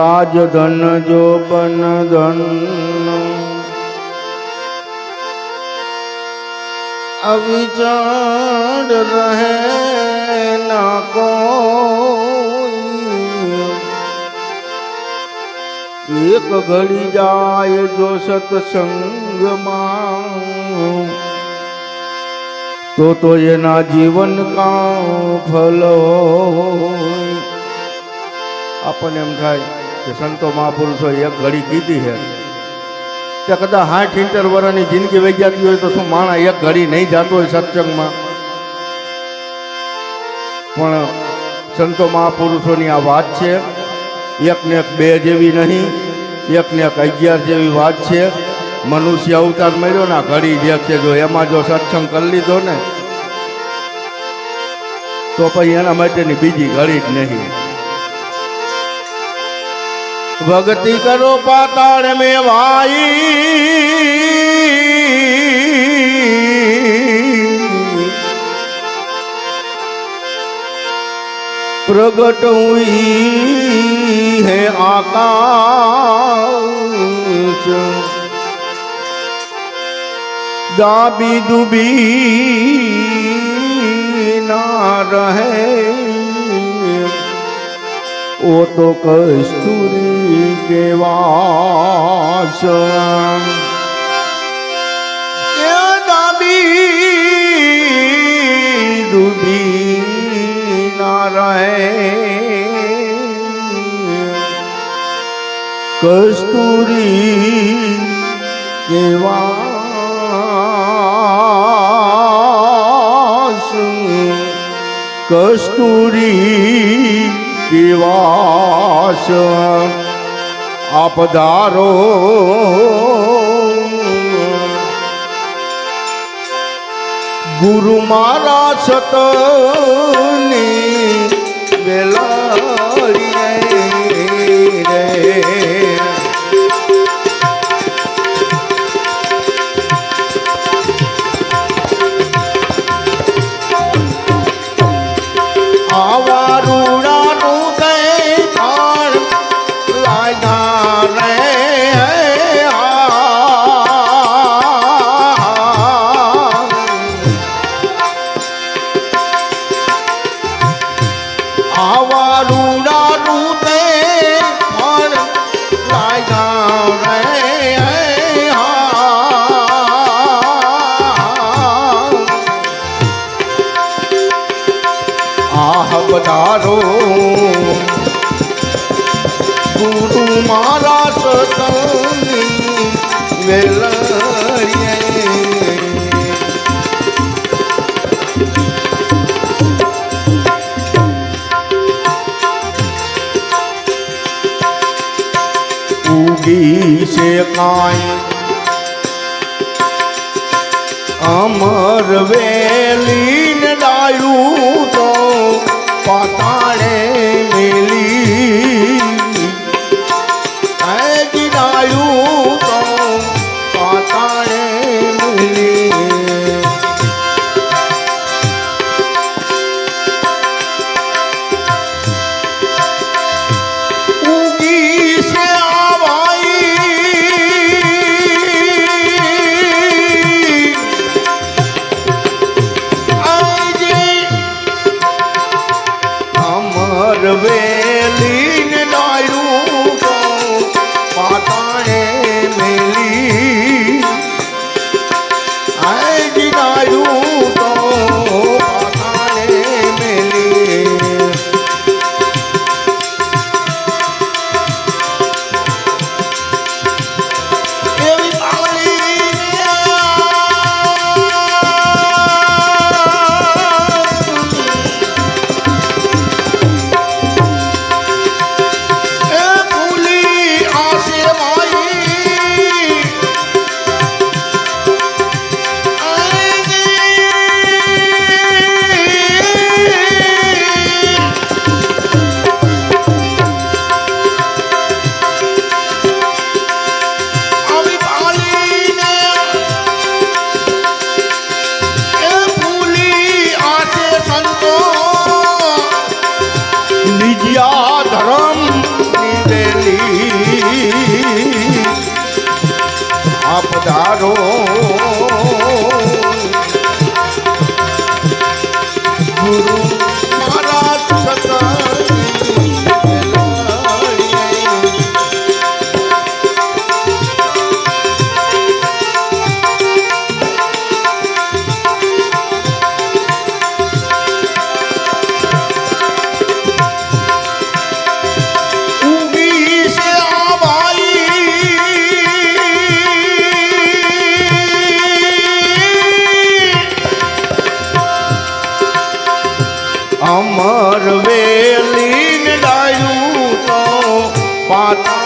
રાજધન જો પન ધન. અવિચાર રહે ના કો એક ઘડી જાય જો સત્સંગમાં. તો તો એના જીવન કા ફલ. આપણને એમ થાય કે સંતો મહાપુરુષો એક ઘડી કીધી છે. કે કદાચ સાઠ ઇન્ટર વર્ષની જિંદગી વહી જતી હોય તો શું માણા એક ઘડી નહીં જતો હોય સત્સંગમાં? પણ સંતો મહાપુરુષોની આ વાત છે. એક ને એક બે જેવી નહીં એક ને એક અગિયાર જેવી વાત છે. મનુષ્ય અવતાર મળ્યો ને આ ઘડી જે છે, જો એમાં જો સત્સંગ કરી લીધો ને, તો પછી એના માટેની બીજી ઘડી જ નહીં. ભક્તિ કરો પાતાળ મે વાઈ પ્રગટ હુઈ હે આકાશ. દાબી દુબી ના રહે. ઓ તો કસ્તુરી કેવાસ એ ડાબી ડૂબી ના રહે. કસ્તુરી કેવાસ કસ્તુરી દિવાસ આપધારો ગુરુ મારા સતની વેલાળી રૂડા રૂતે ફળ લાગ્યા રે આહ બધારો ગુરુ મારા સતની વેલરીએ છે કાંઈ. અમર વેલી અમર અમર વેલીને ડાયું તો પાતા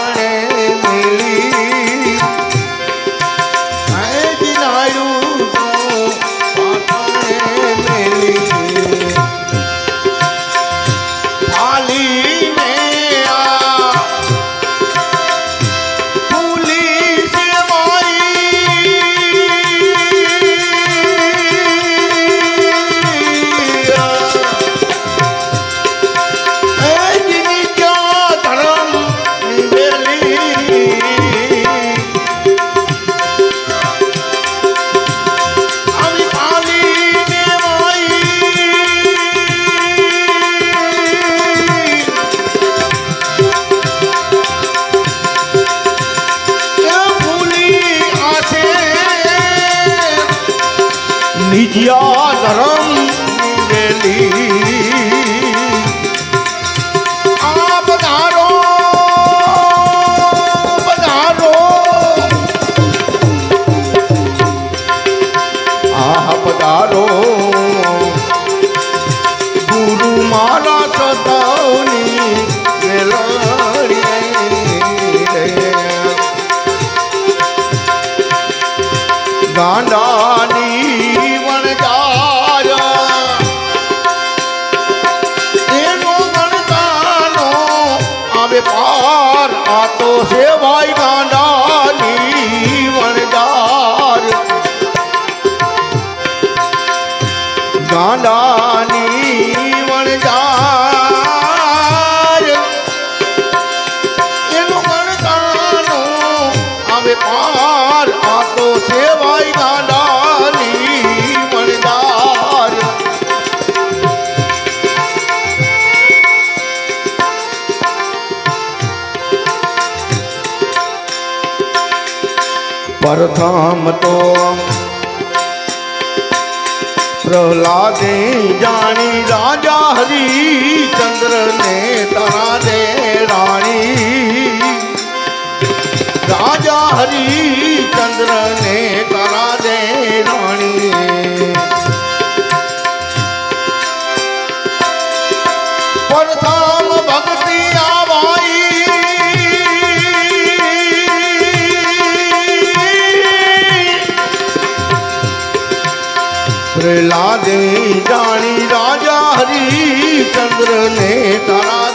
પ્રથમ તો પ્રહલાદે જાણી રાજા હરિચંદ્ર ને તરા દે રાણી. રાજા હરિચંદ્ર ને તરા દે રાણી. করলে তারা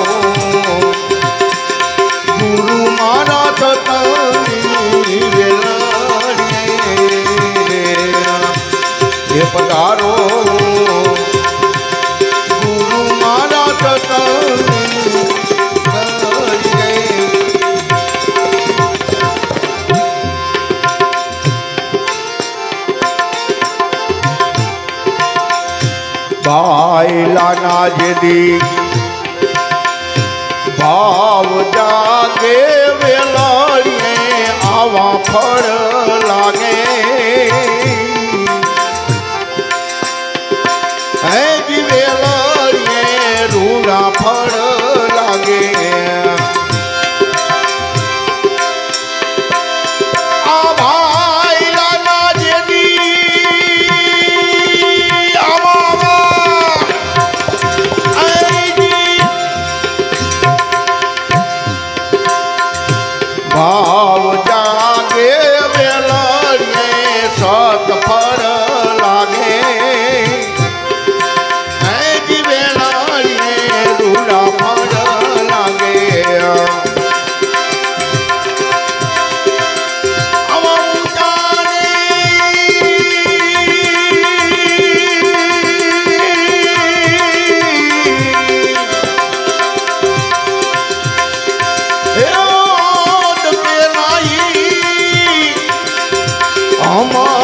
ભાઈલા ના જેદી ભાવ જાગે વેલા આવા ફળ લાગે.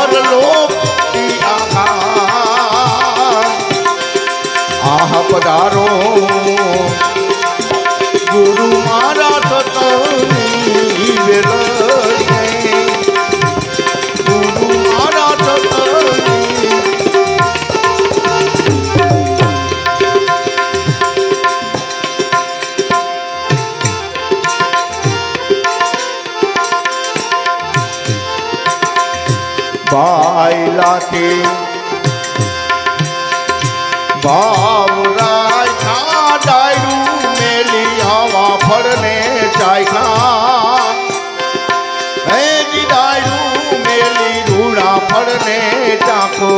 પરલોક આહા પધારો બાયલાથી ભાવરાય ખા ડાયરું મેલી હવા ફળને ચાયખા હે જી ડાયરું મેલી રૂડા ફળને ચાખો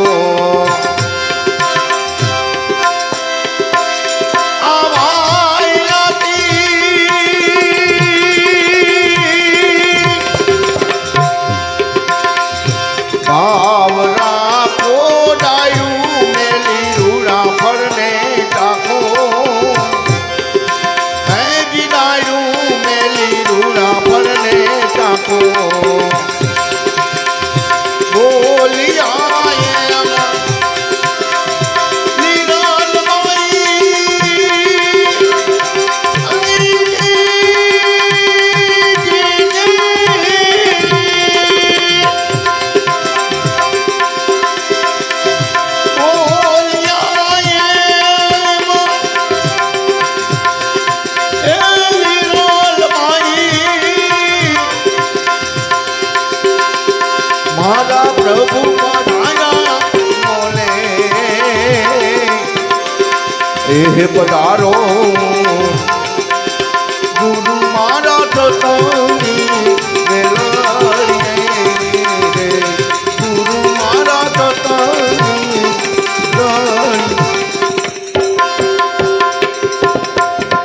પધાર્યા બોલે એ પધારો